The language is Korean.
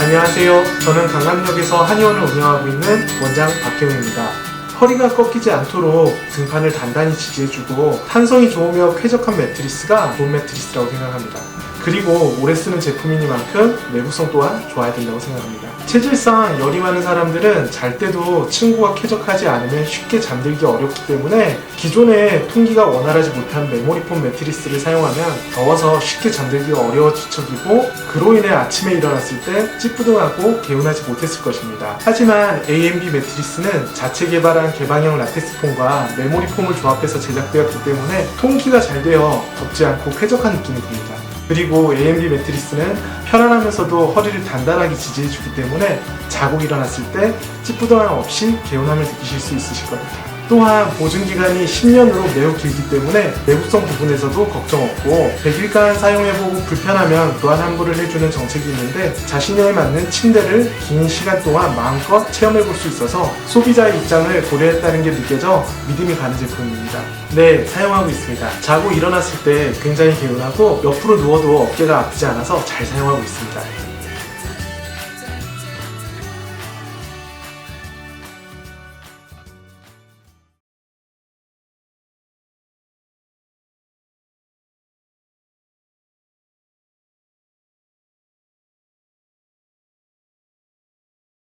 안녕하세요. 저는 강남역에서 한의원을 운영하고 있는 원장 박경우입니다. 허리가 꺾이지 않도록 등판을 단단히 지지해주고 탄성이 좋으며 쾌적한 매트리스가 좋은 매트리스라고 생각합니다. 그리고 오래 쓰는 제품이니만큼 내구성 또한 좋아야 된다고 생각합니다. 체질상 열이 많은 사람들은 잘 때도 층고가 쾌적하지 않으면 쉽게 잠들기 어렵기 때문에 기존에 통기가 원활하지 못한 메모리폼 매트리스를 사용하면 더워서 쉽게 잠들기가 어려워지척이고 그로 인해 아침에 일어났을 때 찌뿌둥하고 개운하지 못했을 것입니다. 하지만 AMB 매트리스는 자체 개발한 개방형 라텍스 폼과 메모리 폼을 조합해서 제작되었기 때문에 통기가 잘 되어 덥지 않고 쾌적한 느낌이 듭니다. 그리고 AMB 매트리스는 편안하면서도 허리를 단단하게 지지해주기 때문에 자고 일어났을 때 찌뿌둥함 없이 개운함을 느끼실 수 있으실 겁니다. 또한 보증기간이 10년으로 매우 길기 때문에 내구성 부분에서도 걱정 없고 100일간 사용해보고 불편하면 또한 환불을 해주는 정책이 있는데 자신에 맞는 침대를 긴 시간 동안 마음껏 체험해볼 수 있어서 소비자의 입장을 고려했다는 게 느껴져 믿음이 가는 제품입니다. 네, 사용하고 있습니다. 자고 일어났을 때 굉장히 개운하고 옆으로 누워도 어깨가 아프지 않아서 잘 사용하고 있습니다.